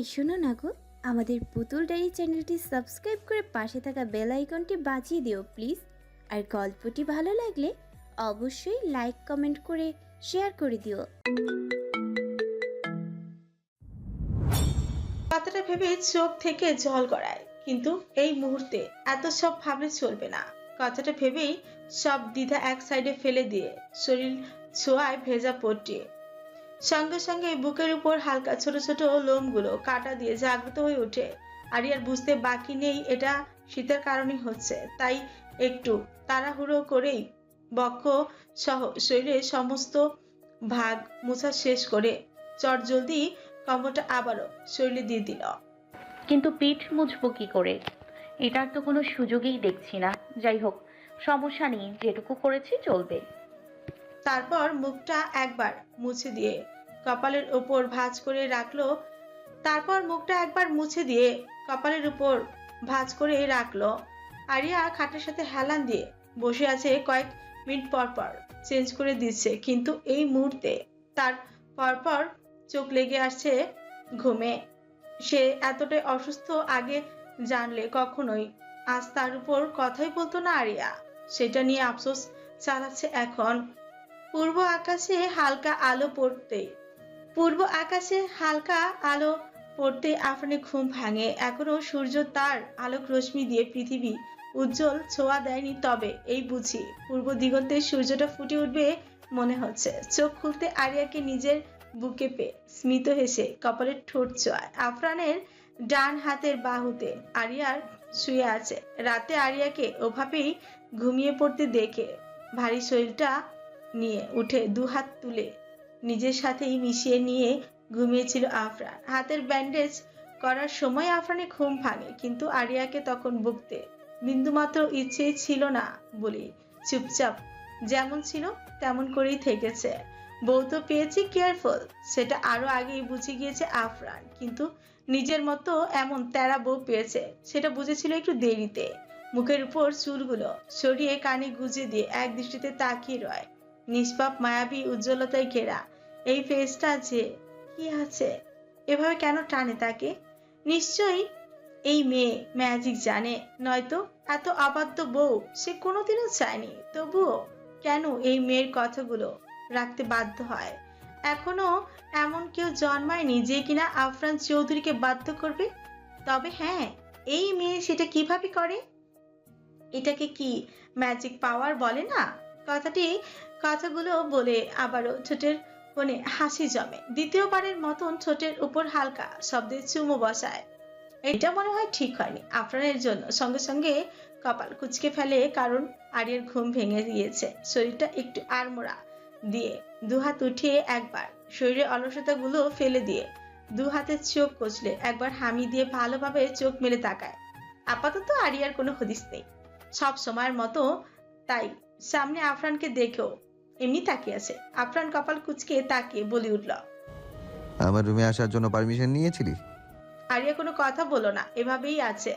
এই শোনো না গো, আমাদের পুতুল ডায়েরি চ্যানেলটি সাবস্ক্রাইব করে পাশে থাকা বেল আইকনটি বাজিয়ে দিও প্লিজ। আর গল্পটি ভালো লাগলে অবশ্যই লাইক, কমেন্ট করে শেয়ার করে দিও। কথাটা ভেবে চোখ থেকে জল গড়ায়, কিন্তু এই মুহূর্তে এত সব ভাবলে চলবে না। কথাটা ভেবেই সব দ্বিধা এক সাইডে ফেলে দিয়ে শরীর ছোঁয়ায় ভেজা পটিয়ে সঙ্গে সঙ্গে বুকের উপর হালকা ছোট ছোট লোমগুলো কাটা দিয়ে জাগ্রত হয়ে ওঠে। আরিয়ার বুঝতে বাকি নেই এটা শীতের কারণেই হচ্ছে তাই একটু তাড়াহুড়ো করেই বক্ষ সহ শরীরের সমস্ত ভাগ মোছা শেষ করে চটজলদি কম্বলটা আবারও শরীরে দিয়ে দিল। কিন্তু পিঠ মুছবো কি করে? এটার তো কোনো সুযোগই দেখছি না। যাই হোক সমস্যা নেই যেটুকু করেছি চলবে। তারপর মুখটা একবার মুছে দিয়ে কপালের উপর ভাঁজ করে রাখল, তারপর মুখটা একবার মুছে দিয়ে কপালের উপর ভাঁজ করে রাখল। আরিয়া খাটের সাথে হেলান দিয়ে বসে আছে কয়েক মিনিট পর পর চেঞ্জ করে দিচ্ছে, কিন্তু এই মুহূর্তে তার পরপর চোখ লেগে আসছে ঘুমে। সে এতটাই অসুস্থ আগে জানলে কখনোই আজ তার উপর কথাই বলতো না আরিয়া। সেটা নিয়ে আফসোস চালাচ্ছে এখন। পূর্ব আকাশে হালকা আলো পড়তে পূর্ব আকাশে হালকা আলো পড়তে আফরানে ঘুম ভাঙে। এখনও সূর্য তার আলোক রশ্মি দিয়ে পৃথিবী উজ্জ্বল ছোঁয়া দেয়নি। তবে এই বুঝি পূর্ব দিগন্তে সূর্যটা ফুটে উঠবে মনে হচ্ছে। চোখ খুলতে আরিয়াকে নিজের বুকে পেয়ে স্মিত হেসে কপালের ঠোঁট ছোঁয়ায় আফরানের ডান হাতের বাহুতে আরিয়ার শুয়ে আছে। রাতে আরিয়াকে ওভাবেই ঘুমিয়ে পড়তে দেখে ভারী শরীরটা নিয়ে উঠে দু হাত তুলে নিজের সাথেই মিশিয়ে নিয়ে ঘুমিয়েছিল আফরান। হাতের ব্যান্ডেজ করার সময় আফরানে ঘুম ভাঙে, কিন্তু আরিয়াকে তখন বকতে বিন্দুমাত্র ইচ্ছে ছিল না বলে চুপচাপ যেমন ছিল তেমন করেই থেকেছে। বউ তো পেয়েছি কেয়ারফুল সেটা আরও আগেই বুঝে গিয়েছে আফরান, কিন্তু নিজের মতো এমন তেরা বউ পেয়েছে, সেটা বুঝেছিল একটু দেরিতে। মুখের উপর চুলগুলো সরিয়ে কানে গুজে দিয়ে এক দৃষ্টিতে তাকিয়ে রয়। নিষ্পাপ মায়াবী উজ্জ্বলতায় ঘেরা। এই ফেসটা যে কি আছে? এভাবে কেন টানে তাকে? নিশ্চয়ই এই মেয়ে ম্যাজিক জানে, নয়তো এত অবাধ্য বউ সে কোনোদিনও চায়নি। তবুও কেন এই মেয়ের কথাগুলো রাখতে বাধ্য হয়? এখনও এমন কেউ জন্মায়নি যে কিনা আফরান চৌধুরীকে বাধ্য করবে? তবে হ্যাঁ এই মেয়ে সেটা কীভাবে করে? এটাকে কি ম্যাজিক পাওয়ার বলে না? কথাটি কথাগুলো বলে আবারও ছোটের কোণে হাসি জমে। দ্বিতীয়বারের মতন ছোটের উপর হালকা শব্দে চুমো বসায়। এটা মনে হয় ঠিক হয়নি আফরানের জন্য। সঙ্গে সঙ্গে কপাল কুচকে ফেলে কারণ আরিয়ার ঘুম ভেঙে গিয়েছে শরীরটা একটু আড়মোড়া দিয়ে দুহাত উঠিয়ে একবার শরীরের অলসতাগুলো ফেলে দিয়ে দু হাতের চোখ কচলে একবার হামি দিয়ে ভালোভাবে চোখ মেলে তাকায়। আপাতত আরিয়ার কোনো হদিস নেই। সব সময়ের মতো তাই সামনে আফরানকে দেখেও এমনি তাকিয়ে আছে। আফরান কপাল কুচকে তাকিয়ে বলে উঠল আমার রুমে আসার জন্য পারমিশন নিয়েছিলি? আরিয়া কোনো কথা বলো না এভাবেই আছে।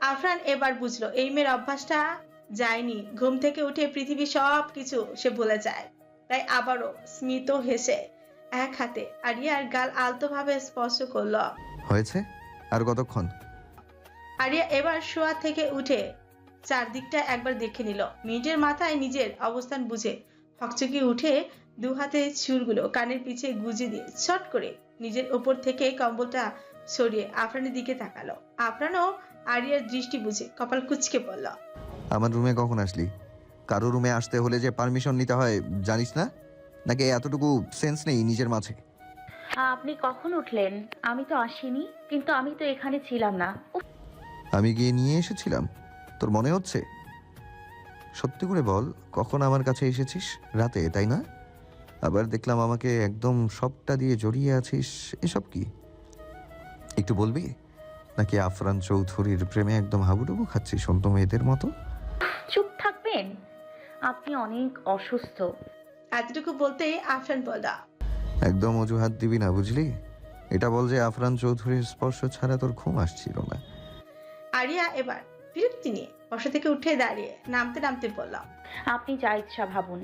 আফরান এবার বুঝলো এই মেয়ের অভ্যাসটা যায়নি। ঘুম থেকে উঠে পৃথিবী সব কিছু সে ভুলে যায়। তাই আবারও স্মিত হেসে এক হাতে আরিয়ার গাল আলতোভাবে স্পর্শ করল। হয়েছে? আর কতক্ষণ? আরিয়া এবার শোয়া থেকে উঠে চারদিকটা একবার দেখে নিল। মিনিটের মাথায় নিজের অবস্থান বুঝে হকচকি উঠে দু হাতে চুলগুলো কানের পিছে গুজে দিয়ে ছট করে নিজের ওপর থেকে কম্বলটা সরিয়ে আফরানের দিকে তাকালো। আফরানও আরিয়ার দৃষ্টি বুঝে কপাল কুচকে পড়ল আমার রুমে কখন আসলি? কারও রুমে আসতে হলে যে পারমিশন নিতে হয় জানিস না? নাকি এতটুকু সেন্স নেই নিজের মাঝে? আপনি কখন উঠলেন? আমি তো আসিনি কিন্তু আমি তো এখানে ছিলাম না। আমি গিয়ে নিয়ে এসেছিলাম। তোর মনে হচ্ছে? সত্যি করে বল কখন আমার কাছে এসেছিস? রাতে তাই না? আবার দেখলাম আমাকে একদম সবটা দিয়ে জড়িয়ে আছিস। এসব কি? একটু বলবি? নাকি আফরান চৌধুরীর প্রেমে একদম হাবুডুবু খাচ্ছিস অন্ত মেয়েদের মতো? চুপ থাকবেন। আপনি অনেক অসুস্থ। এতটুকু বলতেই আফরান বলল একদম অজুহাত দিবি না বুঝলি? এটা বল যে আফরান চৌধুরীর স্পর্শ ছাড়া তোর ঘুম আসছিল না। আরিয়া এবার। বিরক্তি নিয়ে বসা থেকে উঠে দাঁড়িয়ে নামতে নামতে বলল আপনি যা ইচ্ছা ভাবুন।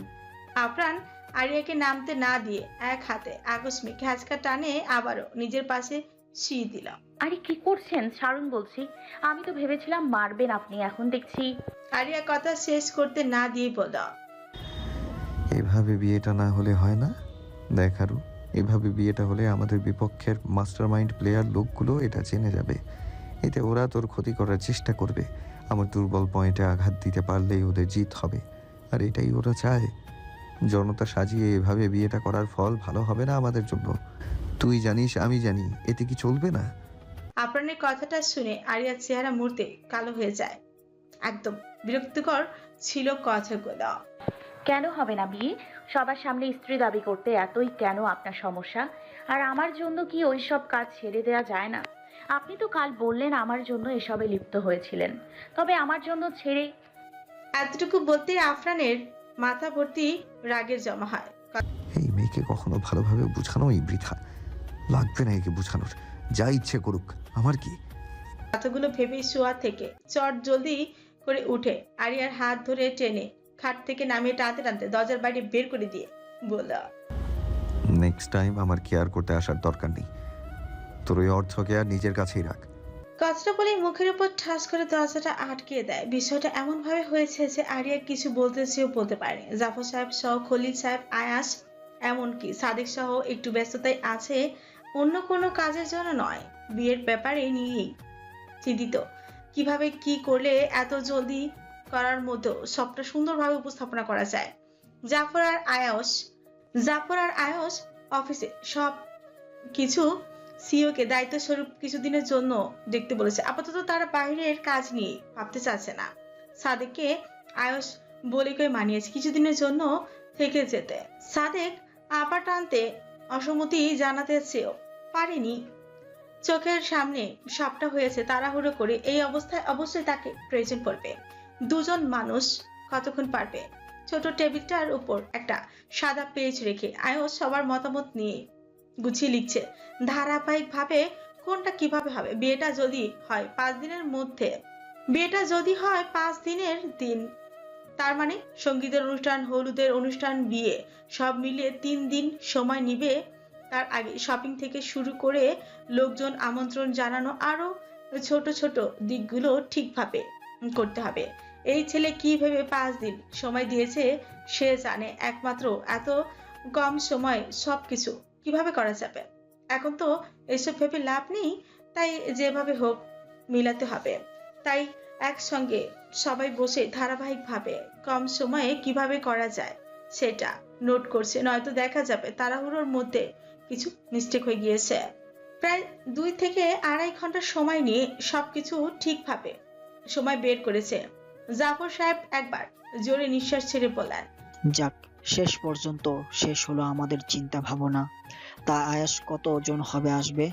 আফরান আরিয়াকে নামতে না দিয়ে এক হাতে আকস্মিক হ্যাচকা টানে আবারও নিজের পাশে সি দিল আরে কি করছেন? ছাড়ুন বলছি। আমি তো ভেবেছিলাম মারবেন আপনি এখন দেখছি। আরিয়া কথা শেষ করতে না দিয়ে বলল এভাবে বিয়েটা না হলে হয় না? দেখ আরু এভাবে বিয়েটা হলে আমাদের বিপক্ষের মাস্টারমাইন্ড প্লেয়ার লোকগুলো এটা জেনে যাবে। এতে ওরা তোর ক্ষতি করার চেষ্টা করবে। আমার দুর্বল পয়েন্টে আঘাত দিতে পারলেই ওদের জিত হবে। আর এটাই ওরা চায়। জনতা সাজিয়ে এভাবে বিয়েটা করার ফল ভালো হবে না আমাদের জন্য। তুই জানিস আমি জানি। এতে কি চলবে না? আপনার কথাটা শুনে আরিয়ার চেহারা মুহূর্তে কালো হয়ে যায়। একদম বিরক্তিকর ছিল কথাগুলো। কেন হবে না বিয়ে সবার সামনে স্ত্রী দাবি করতে এতই কেন আপনার সমস্যা? আর আমার জন্য কি ওই সব কাজ ছেড়ে দেওয়া যায় না? আপনি তো কাল বললেন আমার জন্য এসবে লিপ্ত হয়েছিলেন। তবে আমার জন্য ছেড়ে এতটুকু বলতে আফরানের মাথা ভর্তি রাগের জমা হয়। এই মেয়েকে কখনো ভালোভাবে বোঝানোই বৃথা। লাগবে না একে বোঝানোর। যা ইচ্ছে করুক। আমার কি? কথাগুলো ভেবে শোয়া থেকে চট জলদি করে উঠে আরিয়ার হাত ধরে টেনে খাট থেকে নামিয়ে টানতে টানতে দরজার বাইরে বের করে দিয়ে বলল নেক্সট টাইম আমার কেয়ার করতে আসার দরকার নেই। তোর ওই অর্থকে আর নিজের কাছেই রাখ। কথাটা বলেই মুখের উপর ঠাস করে দরজাটা আটকে দেয়। বিষয়টা এমন ভাবে হয়েছে যে আরিয়া কিছু বলতে চেয়েও বলতে পারেনি। জাফর সাহেব সহ খলিল সাহেব, আয়াস এমনকি সাদিক সহ একটু ব্যস্ততায় আছে, অন্য কোনো কাজের জন্য নয়। বিয়ের ব্যাপারে নিয়েই চিন্তিত। কীভাবে কি করলে এত জলদি করার মতো সবটা সুন্দরভাবে উপস্থাপনা করা যায়? জাফর আর আয়াস, জাফর আর আয়াস অফিসে সব কিছু সিওকে দায়িত্ব স্বরূপ কিছুদিনের জন্য দেখতে বলেছে। আপাতত তারা বাইরের কাজ নিয়ে ভাবতে চাচ্ছে না। সাদেককে আয়স বলে কয়ে মানিয়েছে কিছুদিনের জন্য থেকে যেতে। সাদেক আবার টানতে অসম্মতি জানাতে চেয়েও পারেনি। চোখের সামনে সবটা হয়েছে তাড়াহুড়ো করে এই অবস্থায় অবশ্যই তাকে প্রয়োজন পড়বে। দুজন মানুষ কতক্ষণ পারবে? ছোট টেবিলটার উপর একটা সাদা পেজ রেখে আয়স সবার মতামত নিয়ে গুছিয়ে লিখছে। ধারাবাহিকভাবে কোনটা কীভাবে হবে? বিয়েটা যদি হয় পাঁচ দিনের মধ্যে। বিয়েটা যদি হয় পাঁচ দিনের দিন। তার মানে সঙ্গীতের অনুষ্ঠান, হলুদের অনুষ্ঠান, বিয়ে সব মিলিয়ে তিন দিন সময় নিবে তার আগে। শপিং থেকে শুরু করে লোকজন আমন্ত্রণ জানানো আরও ছোট ছোট দিকগুলো ঠিকভাবে করতে হবে। এই ছেলে কি ভেবে পাঁচ দিন সময় দিয়েছে সে জানে। একমাত্র এত কম সময় সবকিছু কীভাবে করা যাবে? এখন তো এসব ভেবে লাভ নেই, তাই যেভাবে হোক মিলাতে হবে। তাই একসঙ্গে সবাই বসে ধারাবাহিকভাবে কম সময়ে কীভাবে করা যায় সেটা নোট করছে, নয়তো দেখা যাবে তাড়াহুড়োর মধ্যে কিছু মিস্টেক হয়ে গিয়েছে। প্রায় দুই থেকে আড়াই ঘণ্টা সময় নিয়ে সবকিছু ঠিকভাবে সময় বের করেছে। জাফর সাহেব একবার জোরে নিঃশ্বাস ছেড়ে বললেন, যাক শেষ পর্যন্ত শেষ হলো আমাদের চিন্তা ভাবনা তা আয়াস কতজন হবে আসবে?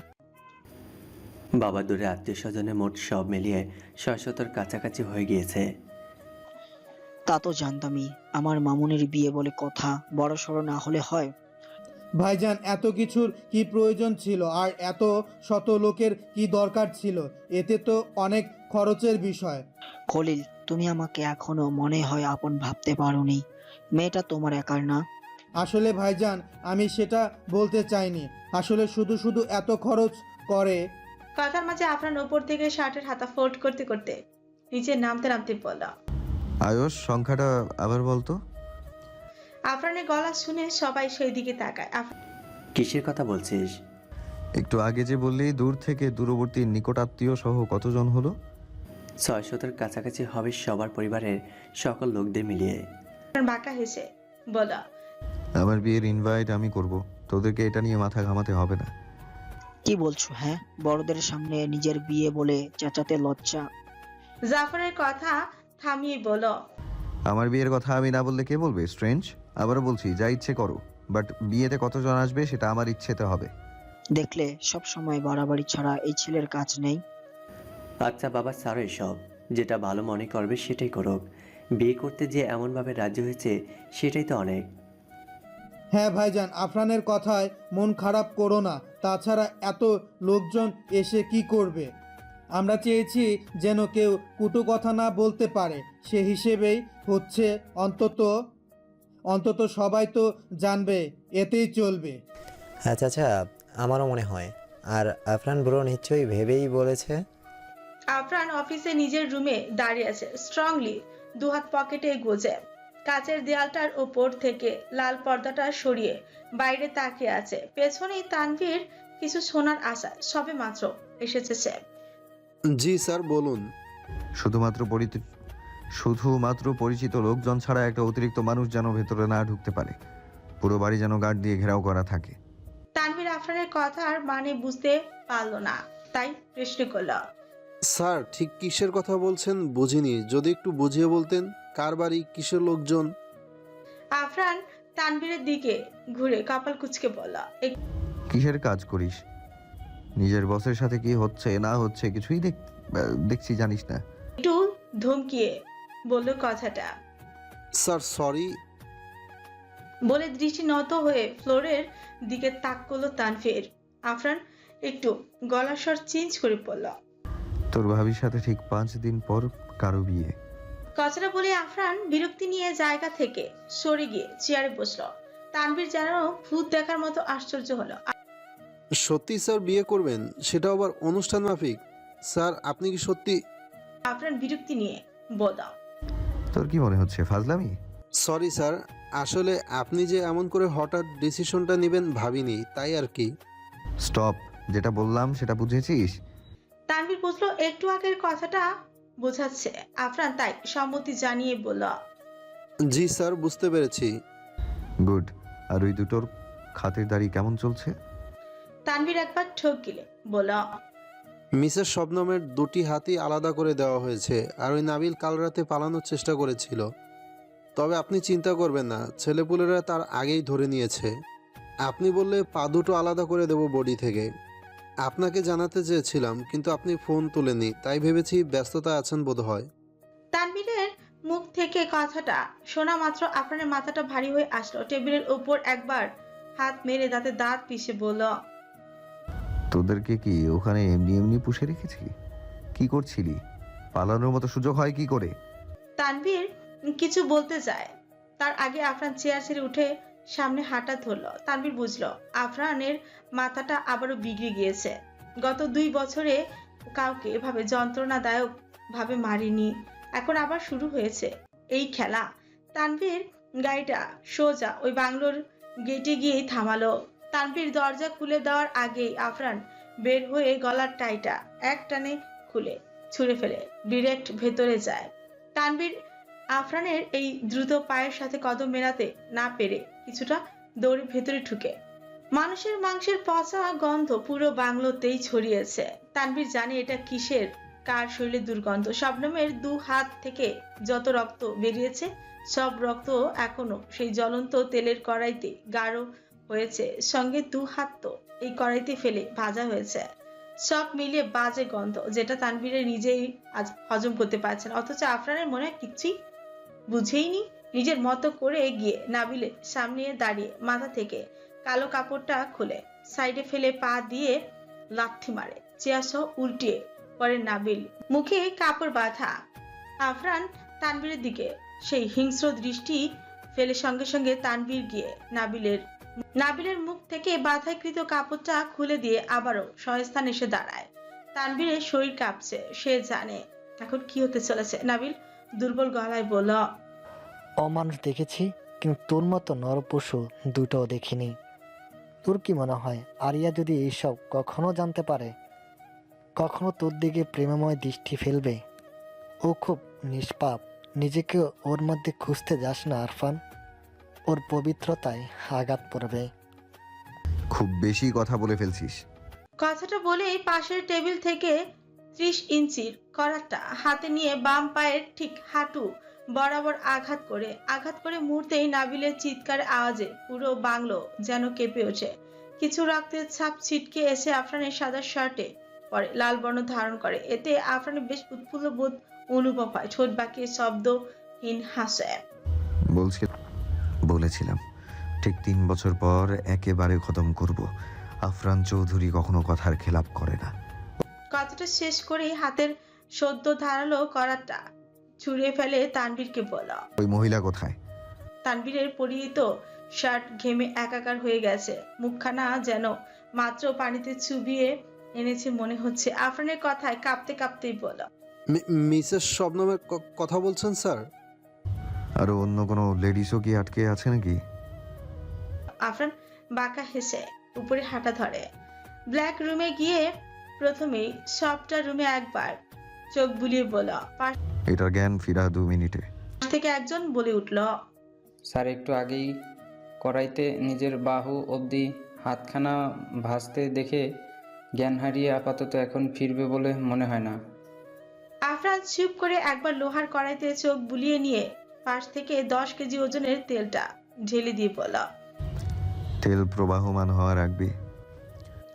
বাবা দূরে আত্মীয় স্বজনের মোট সব মিলিয়ে ছয়শতর কাছাকাছি হয়ে গিয়েছে। তা তো জানতামই আমার মামুনির বিয়ে বলে কথা বড় সড়ো না হলে হয়। ভাইজান এত কিছুর কি প্রয়োজন ছিল? আর এত শত লোকের কি দরকার ছিল? এতে তো অনেক খরচের বিষয়। খলিল তুমি আমাকে এখনও মনে হয় আপন ভাবতে পারোনি। মেয়েটা তোমার একার না। আসলে ভাইজান আমি সেটা বলতে চাইনি। আসলে শুধু শুধু এত খরচ করে। কথার মাঝে আফরান উপর থেকে শার্টের হাতা ফোল্ড করতে করতে নিচে নামতে নামতে বলল আয়ুষ সংখ্যাটা আবার বলতো? আফরানের গলা শুনে সবাই সেই দিকে তাকায়। আফরান কিসের কথা বলছিস? একটু আগে যে বললি দূর থেকে দূরবর্তী নিকটাত্মীয় সহ কতজন হলো? ছয়শতর কাছাকাছি হবে সবার পরিবারের সকল লোকদের মিলিয়ে। বাঁকা হেসে আমার বিয়ের ইনভাইট আমি করব। তোদেরকে এটা নিয়ে মাথা ঘামাতে হবে না। কি বলছো হ্যাঁ? বড়দের সামনে নিজের বিয়ে বলে চেঁচাতে লজ্জা। জাফরের কথা থামিয়ে আমার বিয়ের কথা আমি না বললে কে বলবে স্ট্রেঞ্জ আবারও বলছি যা ইচ্ছে করো। বাট বিয়েতে কতজন আসবে সেটা আমার ইচ্ছেতে হবে। দেখলে সব সময় বাড়াবাড়ি ছাড়া এই ছেলের কাজ নেই। আচ্ছা বাবা ছাড়ো এসব। যেটা ভালো মনে করবে সেটাই করুক। বিয়ে করতে যে এমনভাবে রাজি হয়েছে সেটাই তো অনেক। হ্যাঁ ভাইজান আফরানের কথায় মন খারাপ করো না। তাছাড়া এত লোকজন এসে কি করবে? আমরা চেয়েছি যেন কেউ কুটু কথা না বলতে পারে। সে হিসেবেই হচ্ছে অন্তত অন্তত সবাই তো জানবে এতেই চলবে। আচ্ছা আচ্ছা আমারও মনে হয়। আর আফরান ব্রো নিশ্চয়ই ভেবেই বলেছে? আফরান অফিসে নিজের রুমে দাঁড়িয়ে আছে স্ট্রংলি দুহাত পকেটে গোজে। কাচের দেয়ালটার ওপর থেকে লাল পর্দাটা সরিয়ে বাইরে তাকিয়ে আছে। পেছনেই তানভীর কিছু শোনার আশা সবে মাত্র এসেছে সে। জি স্যার বলুন। শুধুমাত্র পরিচিত শুধুমাত্র পরিচিত লোকজন ছাড়া একটা অতিরিক্ত মানুষ যেন ভেতরে না ঢুকতে পারে। পুরো বাড়ি যেন গার্ড দিয়ে ঘেরাও করা থাকে। তানভীর আফরানের কথার মানে বুঝতে পারল না তাই প্রশ্ন করল। স্যার ঠিক কিসের কথা বলছেন বুঝিনি। যদি একটু বুঝিয়ে বলতেন কার বাড়ি কিসের লোকজন? আফরান তানভীরের দিকে ঘুরে কপাল কুচকে বলল কিসের কাজ করিস? নিজের বসের সাথে কি হচ্ছে না হচ্ছে কিছুই দেখ দেখছি জানিস না। একটু ধমকিয়ে বলল কথাটা। Sir sorry. বলে দৃষ্টি নত হয়ে ফ্লোরের দিকে তাক করল তানভীর। আফরান একটু গলার স্বর চেঞ্জ করে পড়ল তোর ভাবির সাথে ঠিক পাঁচ দিন পর কারও বিয়ে। কথাটা বলে আফরান বিরক্তি নিয়ে জায়গা থেকে সরে গিয়ে চেয়ারে বসল। তানভীর যেন ভূত দেখার মতো আশ্চর্য হলো। সত্যি স্যার বিয়ে করবেন? সেটা আবার অনুষ্ঠান মাফিক। স্যার আপনি কি সত্যি আফরান বিরক্তি নিয়ে বলল। তোর কি মনে হচ্ছে ফাজলামি? সরি স্যার আসলে আপনি যে এমন করে হঠাৎ ডিসিশনটা নেবেন ভাবিনি তাই আর কি। স্টপ যেটা বললাম সেটা বুঝেছিস? বুঝলো একটু আগের কথাটা বোঝাচ্ছে। আফরান তাই সম্মতি জানিয়ে বলল জি স্যার বুঝতে পেরেছি। গুড। আর ওই দুটোর খাতিরদারি কেমন চলছে? তানভীর একবার ঠোক গিলে বলল মিসেস শবনমের দুটি হাতই আলাদা করে দেওয়া হয়েছে আর ওই নাবিল কাল রাতে পালানোর চেষ্টা করেছিল। তবে আপনি চিন্তা করবেন না ছেলেপুলেরা তার আগেই ধরে নিয়েছে। আপনি বললে পা দুটো আলাদা করে দেব বডি থেকে। আপনাকে জানাতে চেয়েছিলাম কিন্তু আপনি ফোন তুলেনি তাই ভেবেছি ব্যস্ততা আছেন বোধহয়। তানভীরের মুখ থেকে কথাটা শোনা মাত্র আফরানের মাথাটা ভারী হয়ে আসলো। টেবিলের উপর একবার হাত মেরে দাঁতে দাঁত পিষে বলল তোদেরকে কি ওখানে এমনি এমনি পুষে রেখেছি? কি করছিলি? পালানোর মতো সুযোগ হয় কি করে? তানভীর কিছু বলতে যায়। তার আগে আফরান চেয়ার ছেড়ে উঠে সামনে হাঁটা ধরলো। তানভীর বুঝলো, আফরানের মাথাটা আবারও বিগড়ে গিয়েছে। গত দুই বছরে কাউকে এভাবে যন্ত্রণাদায়ক ভাবে মারিনি। এখন আবার শুরু হয়েছে এই খেলা। তানভীর গাড়িটা সোজা ওই বাংলোর গেটে গিয়েই থামালো। তানভীর দরজা খুলে দেওয়ার আগেই আফরান বের হয়ে গলার টাইটা এক টানে খুলে, ছুঁড়ে ফেলে ডিরেক্ট ভেতরে যায়। তানভীর আফরানের এই দ্রুত পায়ের সাথে কদম মেলাতে না পেরে কিছুটা দৌড়ে ভেতরে ঢুকে। মানুষের মাংসের পচা গন্ধ পুরো বাংলোতেই ছড়িয়েছে। তানভীর জানে এটা কিসের, কার শরীরে দুর্গন্ধ। শবনমের দু হাত থেকে যত রক্ত বেরিয়েছে, সব রক্ত এখনও সেই জ্বলন্ত তেলের কড়াইতে গাঢ় হয়েছে। সঙ্গে দু হাত তো এই কড়াইতে ফেলে ভাজা হয়েছে। সব মিলিয়ে বাজে গন্ধ, যেটা তানভীরের নিজেই আজ হজম করতে পারছে না। অথচ আফরানের মনে কিচ্ছুই বুঝেইনি? নিজের মতো করে এগিয়ে নাবিলের সামনে দাঁড়িয়ে মাথা থেকে কালো কাপড়টা খুলে সাইডে ফেলে পা দিয়ে লাথি মারে। চেয়ার সহ উল্টিয়ে পরে নাবিল। মুখে কাপড় বাঁধা আফরান তানবীরের দিকে। সেই হিংস্র দৃষ্টি ফেলে সঙ্গে সঙ্গে তানবীর গিয়ে নাবিলের নাবিলের মুখ থেকে বাধাকৃত কাপড়টা খুলে দিয়ে আবারও সহস্থান এসে দাঁড়ায়। তানবীরের শরীর কাঁপছে, সে জানে এখন কি হতে চলেছে। নাবিল দুর্বল গলায় বলল অমানুষ দেখেছি কিন্তু তোর মতো নরপশু দুটোও দেখিনি। তোর কি মনে হয় আরিয়া যদি এইসব কখনো জানতে পারে? কখনো তোর দিকে প্রেমময় দৃষ্টি ফেলবে? ও খুব নিষ্পাপ নিজেকে ওর মধ্যে খুঁজতে যাস না আরফান। ওর পবিত্রতায় আঘাত পড়বে। খুব বেশি কথা বলে ফেলছিস। কথাটা বলেই পাশের টেবিল থেকে ত্রিশ ইঞ্চির করাতটা হাতে নিয়ে বাম পায়ের ঠিক হাঁটু বরাবর আঘাত করে আঘাত করে মুহূর্তেই নাবিলের চিৎকার আওয়াজে পুরো বাংলো যেন কেঁপে ওঠে। কিছু রক্তের ছাপ ছিটকে এসে আফরানের সাদা শার্টে পরে লাল বর্ণ ধারণ করে। এতে আফরানের বেশ উৎফুল্ল বোধ অনুভব হয়। ঠোঁট বাঁকিয়ে শব্দহীন হাসে। বলছি বলেছিলাম ঠিক তিন বছর পর একেবারে খতম করব। আফরান চৌধুরী কখনো কথার খেলাপ করে না। কথাটা শেষ করেই হাতের সদ্য ধারালো করাটা ছুঁড়ে ফেলে তানবীরকে বলা ওই মহিলা কোথায়? তানবীরের পরিহিত শার্ট ঘেমে একাকার হয়ে গেছে। মুখখানা যেন মাত্র পানিতে চুবিয়ে এনেছে মনে হচ্ছে। আফরানের কথায় কাঁপতে কাঁপতেই বলল মি- মিসেস শবনমের ক- কথা বলছেন স্যার? আরও অন্য কোনো লেডিসও কি আটকে আছে নাকি? আফরান বাঁকা হেসে উপরে হাঁটা ধরে। ব্ল্যাক রুমে গিয়ে প্রথমেই সবটা রুমে একবার চোখ বুলিয়ে বলল পাশ এটার জ্ঞান ফিরা দু মিনিটে। থেকে একজন বলে উঠল স্যার একটু আগেই কড়াইতে নিজের বাহু অবধি হাতখানা ভাসতে দেখে জ্ঞান হারিয়ে আপাতত এখন ফিরবে বলে মনে হয় না। আফরান চুপ করে একবার লোহার কড়াইতে চোখ বুলিয়ে নিয়ে পাশ থেকে দশ কেজি ওজনের তেলটা ঢেলে দিয়ে বলল তেল প্রবাহমান হওয়া রাখবি।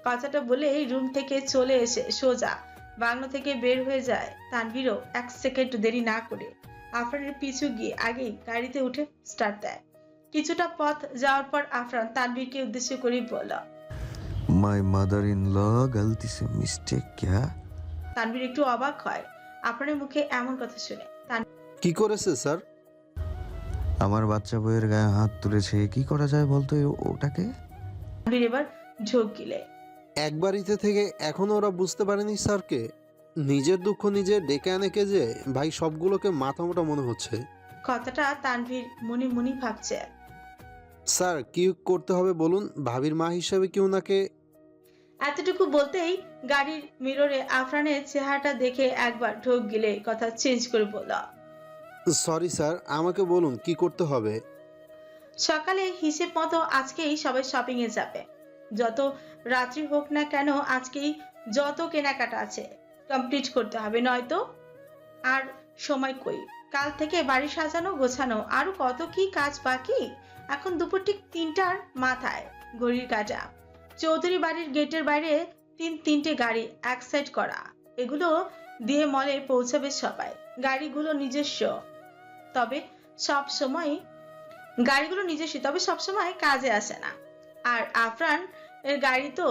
কথাটা বলে রুম থেকে চলে এসে সোজা বাংলো থেকে বের হয়ে যায় তানভীরও এক সেকেন্ড দেরি না করে। আফরানের পিছু গিয়ে আগেই গাড়িতে উঠে স্টার্ট দেয়। কিছুটা পথ যাওয়ার পর আফরান তানভীরকে উদ্দেশ্য করে বলল মাই মাদার ইন ল গলতি সে মিস্টেক ক্যা? তানভীর একটু অবাক হয়। আফরানের মুখে এমন কথা শুনে কি করেছে স্যার? আমার বাচ্চা বইয়ের গায়ে হাত তুলেছে কি করা যায় বলতো এ- ওটাকে? তানভীর এবার ঝোঁক গিলে। এক বাড়িতে থেকে এখনও ওরা বুঝতে পারেনি স্যারকে। নিজের দুঃখ নিজে ডেকে আনে কে যে ভাই সবগুলোকে মাথা মোটা মনে হচ্ছে। কথাটা তানভীর মনে মনে ভাবছে। স্যার কি করতে হবে বলুন? ভাবির মা হিসাবে কি ওনাকে এতটুকু বলতেই গাড়ির মিররে আফরানের চেহারাটা দেখে একবার ঢোক গিলে কথা চেঞ্জ করে বলল। সরি স্যার আমাকে বলুন কি করতে হবে? সকালে হিসেব মতো আজকেই সবাই শপিং এ যাবে। যত রাত্রি হোক না কেন আজকেই যত কেনাকাটা আছে কমপ্লিট করতে হবে, নয়তো আর সময় কই? কাল থেকে বাড়ি সাজানো, গোছানো, আরও কত কি কাজ বাকি? এখন দুপুর ঠিক তিনটার মাথায় ঘড়ির কাটা। চৌধুরী বাড়ির গেটের বাইরে তিন তিনটে গাড়ি এক সাইড করা। এগুলো দিয়ে মলে পৌঁছাবে সবাই। গাড়িগুলো নিজস্ব। তবে সব সময় গাড়িগুলো নিজস্ব, তবে সবসময় কাজে আসে না। আর আফরান এর গাড়ি তো?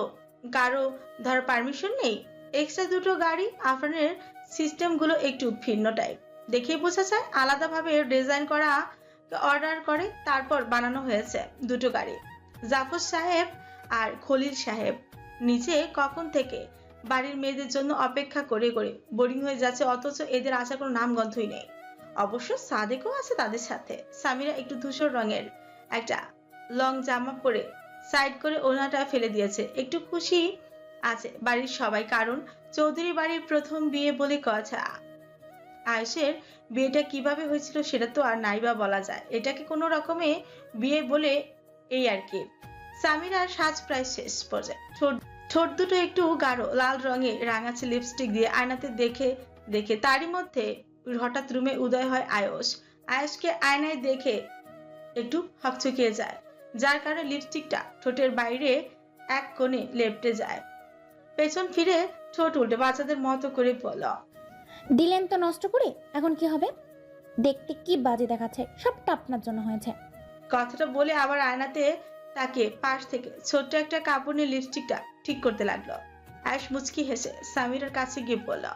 কারও ধর পারমিশন নেই? এক্সট্রা দুটো গাড়ি আফরানের সিস্টেমগুলো একটু ভিন্ন টাইপ দেখেই বোঝা যায় আলাদাভাবে ডিজাইন করা অর্ডার করে, তারপর বানানো হয়েছে দুটো গাড়ি। জাফর সাহেব আর খলিল সাহেব। নিচে কখন থেকে? বাড়ির মেয়েদের জন্য অপেক্ষা করে করে। বোরিং হয়ে যাচ্ছে, অথচ এদের আসার কোনো নামগন্ধই নেই। অবশ্য সাদেকও আছে তাদের সাথে। সামিরা একটু ধূসর রঙের একটা লং জামা পরে সাইড করে ওনাটা ফেলে দিয়েছে। একটু খুশি আছে বাড়ির সবাই, কারণ চৌধুরী বাড়ির প্রথম বিয়ে বলে কথা। আয়েশের বিয়েটা কীভাবে হয়েছিল সেটা তো আর নাইবা বলা যায়। এটাকে কোনো রকমে বিয়ে বলে এই আর কি। সামিরার সাজ প্রায় শেষ পর্যায়ে। ঠোঁট দুটো একটু গাঢ়, লাল রঙে রাঙাচ্ছে লিপস্টিক দিয়ে আয়নাতে দেখে দেখে। তারই মধ্যে হঠাৎ রুমে উদয় হয় আয়স আয়সকে আয়নায় দেখে একটু হকচকিয়ে যায়। যার কারণে লিপস্টিকটা ঠোঁটের বাইরে এক কোণে লেপটে যায়। পেছন ফিরে ঠোঁট উল্টে বাচ্চাদের মতো করে বলল দিলেন তো নষ্ট করে এখন কি হবে? দেখতে কি বাজে দেখাচ্ছে সবটা আপনার জন্য হয়েছে। কথাটা বলে আবার আয়নাতে তাকে পাশ থেকে ছোট্ট একটা কাপড় নিয়ে লিপস্টিকটা ঠিক করতে লাগল। আয়ুষ মুচকি হেসে সামিরার কাছে গিয়ে বলল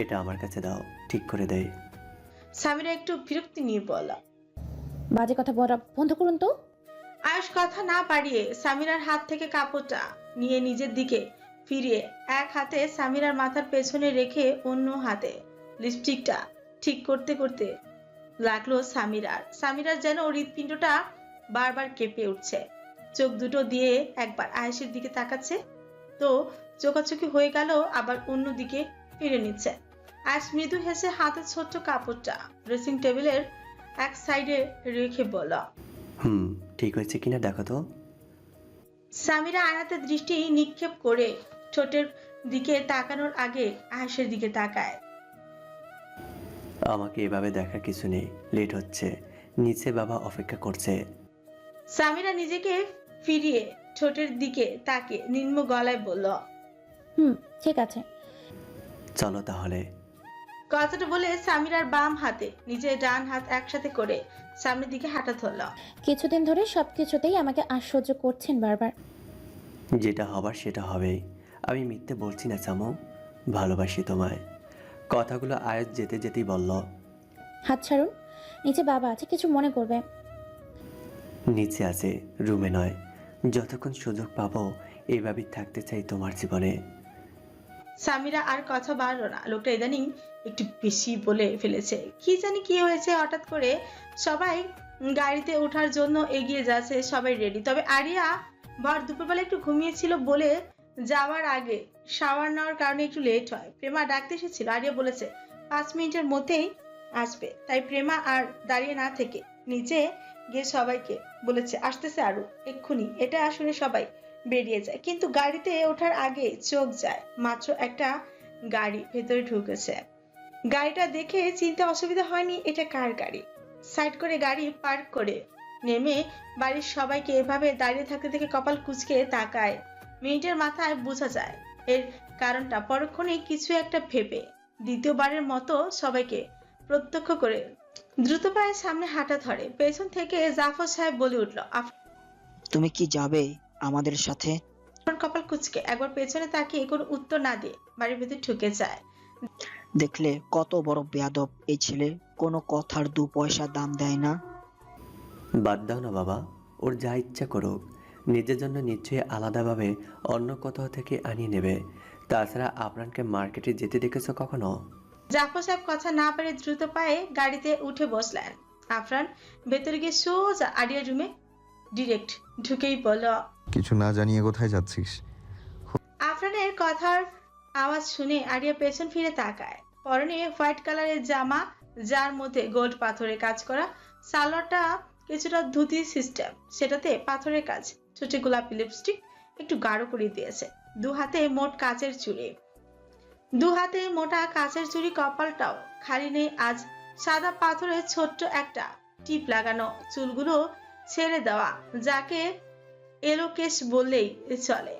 এটা আমার কাছে দাও ঠিক করে দেয় সামিরা একটু বিরক্তি নিয়ে বলল বাজে কথা বলা বন্ধ করুন তো। আয়ুষ কথা না পারিয়ে সামিরার হাত থেকে কাপড়টা নিয়ে নিজের দিকে ফিরিয়ে এক হাতে সামিরার মাথার পেছনে রেখে অন্য হাতে লিপস্টিকটা ঠিক করতে করতে লাগল সামিরার। সামিরার যেন হৃৎপিণ্ডটা বারবার কেঁপে উঠছে। চোখ দুটো দিয়ে একবার আয়েশের দিকে তাকাচ্ছে, তো চোখাচোখি হয়ে গেল, আবার অন্য দিকে ফিরে নিচ্ছে। আয়েশ মৃদু হেসে হাতের ছোট্ট কাপড়টা ড্রেসিং টেবিলের এক সাইডে রেখে বলল হুম ঠিক হয়েছে কিনা দেখো তো। সামিরা আয়নাতে দৃষ্টি নিক্ষেপ করে ঠোঁটের দিকে তাকানোর আগে আয়েশের দিকে তাকায়। আমাকে এভাবে দেখার কিছু নেই লেট হচ্ছে। নিচে বাবা অপেক্ষা করছে। সামিরা নিজেকে ফিরিয়ে ঠোঁটের দিকে তাকে নিম্ন গলায় বলল হুম ঠিক আছে। চলো তাহলে। কথাটা বলে সামিরার বাম হাতে নিজের ডান হাত একসাথে করে সামনের দিকে হাঁটা ধরল। কিছুদিন ধরে সব কিছুতেই আমাকে আশ্চর্য করছেন বারবার। যেটা হবার সেটা হবে আমি মিথ্যে বলছি না চামু ভালোবাসি তোমায়। কথাগুলো আয়াত যেতে যেতেই বলল। হাত ছাড়ুন। নিচে বাবা আছে কিছু মনে করবে। নিচে আছে রুমে নয়। যতক্ষণ সুযোগ পাবো এইভাবেই থাকতে চাই তোমার জীবনে। সামিরা আর কথা বাড়লো না। লোকটা ইদানিং একটু বেশি বলে ফেলেছে। কি জানি কি হয়েছে হঠাৎ করে সবাই গাড়িতে ওঠার জন্য এগিয়ে যাচ্ছে, সবাই রেডি তবে আরিয়া ভর দুপুরবেলা একটু ঘুমিয়েছিল বলে যাওয়ার আগে শাওয়ার নেওয়ার কারণে একটু লেট হয়। প্রেমা ডাকতে এসেছিল। আরিয়া বলেছে, পাঁচ মিনিটের মধ্যেই আসবে। তাই প্রেমা আর দাঁড়িয়ে না থেকে নিচে গিয়ে সবাইকে বলেছে, আসতেছে আরও, এক্ষুনি। এটা শুনে সবাই বেরিয়ে যায়। কিন্তু গাড়িতে ওঠার আগে চোখ যায়, মাত্র একটা গাড়ি ভেতরে ঢুকেছে। গাড়িটা দেখে চিনতে অসুবিধা হয়নি এটা কার গাড়ি। সাইড করে গাড়ি পার্ক করে নেমে বাড়ির সবাইকে এভাবে দাঁড়িয়ে থাকতে দেখে কপাল কুচকে তাকায়। মিনিটের মাথায় বোঝা যায়, এর কারণটা পরক্ষণে কিছু একটা ভেবে দ্বিতীয়বারের মতো সবাইকে প্রত্যক্ষ করে দ্রুত পায়ে সামনে হাঁটা ধরে। পেছন থেকে জাফর সাহেব বলে উঠল তুমি কি যাবে? আমাদের সাথে। কপাল কুচকে একবার পেছনে তাকিয়ে কোনো উত্তর না দিয়ে বাড়ির ভেতর ঢুকে যায়। দেখলে কত বড় বেয়াদব এই ছেলে কোনো কথার দু পয়সা দাম দেয় না। বাদ দাও না বাবা ওর যা ইচ্ছা করুক। নিজের জন্য নিশ্চয়ই আলাদাভাবে অন্য কোথাও থেকে আনিয়ে নেবে। তাছাড়া আপনাকে মার্কেটে যেতে দেখেছ কখনো? জাফর সাহেব কথা না পারে দ্রুত পায়ে গাড়িতে উঠে বসলেন। আফরান ভেতরে গিয়ে সোজা আরিয়া রুমে ডিরেক্ট ঢুকেই বলল কিছু না জানিয়ে কোথায় যাচ্ছিস? আফরানের কথার আওয়াজ শুনে আরিয়া পেছন ফিরে তাকায়। পরনে হোয়াইট কালারের জামা, যার মধ্যে গোল্ড পাথরের কাজ করা, সালোয়ারটা কিছুটা ধুতি সিস্টেম, সেটাতে পাথরের কাজ, ছোট গোলাপি লিপস্টিক একটু গাঢ় করে দিয়েছে। দু হাতে মোট কাচের চুড়ি। দু হাতে মোটা কাচের চুড়ি কপালটাও খালি নেই, আজ সাদা পাথরের ছোট্ট একটা টিপ লাগানো চুলগুলো ছেড়ে দেওয়া, যাকে এলোকেশ বললেই চলে।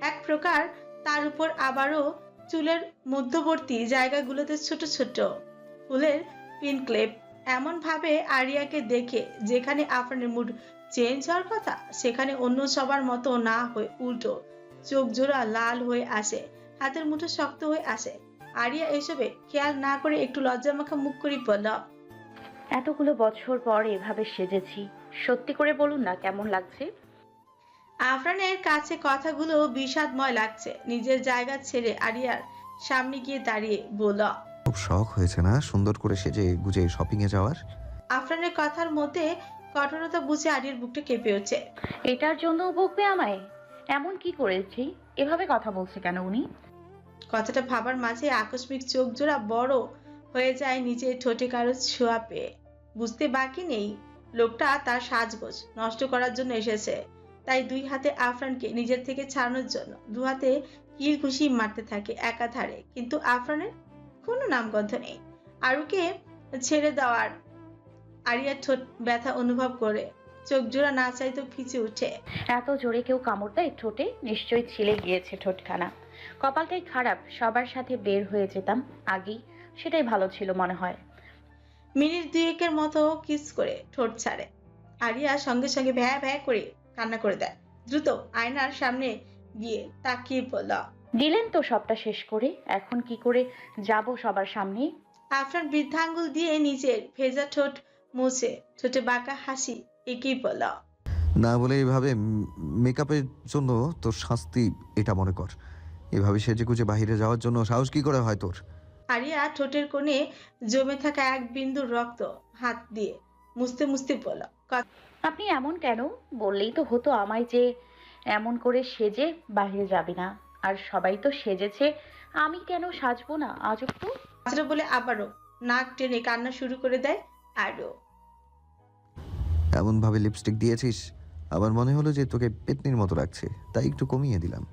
এক প্রকার তার উপর আবারও চুলের মধ্যবর্তী জায়গাগুলোতে ছোট ছোট ফুলের পিন ক্লেপ এমন ভাবে আরিয়াকে দেখে যেখানে আফরানের মুড চেঞ্জ হওয়ার কথা, সেখানে অন্য সবার মতো না হয়ে উল্টো চোখ জোড়া লাল হয়ে আসে, হাতের মুঠো শক্ত হয়ে আসে। আরিয়া এসবে খেয়াল না করে একটু লজ্জা মাখা মুখ করে বলল, এতগুলো বছর পর এভাবে সেজেছি। সত্যি করে বলুন না কেমন লাগছে? আফরানের কাছে কথাগুলো বিষাদময় লাগছে। নিজের জায়গা ছেড়ে আরিয়ার সামনে গিয়ে দাঁড়িয়ে বলল খুব শখ হয়েছে না সুন্দর করে সেজে গুজে শপিংয়ে যাওয়ার? আফরানের কথার মধ্যে কঠোরতা বুঝে আরিয়ার বুকটা কেঁপে উঠছে এটার জন্য বকবে আমায়? এমন কি করেছি? এভাবে কথা বলছে কেন উনি? কথাটা ভাবার মাঝে আকস্মিক চোখ জোড়া বড় হয়ে যায় নিজের ঠোঁটে কারও ছোঁয়া পেয়ে। বুঝতে বাকি নেই লোকটা তার সাজগোজ নষ্ট করার জন্য এসেছে। তাই দুই হাতে আফরানকে নিজের থেকে ছাড়ানোর জন্য দু হাতে কিল খুশি মারতে থাকে একাধারে। কিন্তু আফরানের কোনো নামগন্ধ নেই। আরুকে ছেড়ে দেওয়ার আরিয়ার ঠোঁট ব্যথা অনুভব করে। চোখ জোড়া না চাইতো ফিচে উঠে। এত জোরে কেউ কামড় দেয় ঠোঁটে? নিশ্চয়ই ছিলে গিয়েছে ঠোঁটখানা। কপালটাই খারাপ সবার সাথে বের হয়ে যেতাম আগেই। সেটাই ভালো ছিল মনে হয়। মিনিট দুয়েকের মতো কিস করে ঠোঁট ছাড়ে। আরিয়া সঙ্গে সঙ্গে ভ্যা ভ্যা করে কান্না করে দেয়। দ্রুত আয়নার সামনে গিয়ে তাকিয়ে বলল দিলেন তো সবটা শেষ করে এখন কি করে যাব সবার সামনে? আফরান বৃদ্ধাঙ্গুল দিয়ে নিজের ভেজা ঠোঁট মুছে ঠোঁটে বাঁকা হাসি একেই বলল না বলে এইভাবে মেকআপের জন্য তোর শাস্তি এটা মনে কর। এভাবে সেজে গুজে বাইরে যাওয়ার জন্য সাহস কি করে হয় তোর? আরিয়া ঠোঁটের কোণে জমে থাকা এক বিন্দু রক্ত হাত দিয়ে মুছতে মুছতে বলল আপনি এমন কেন? বললেই তো হতো আমায় যে এমন করে সেজে বাইরে যাবে না। আর সবাই তো সেজেছে আমি কেন সাজবো না? আজব তো বলে আবারও নাক টেনে কান্না শুরু করে দেয় আরও। এমনভাবে লিপস্টিক দিয়েছিস? আমার মনে হলো যে তোকে পেতনির মতো রাখছে তাই একটু কমিয়ে দিলাম।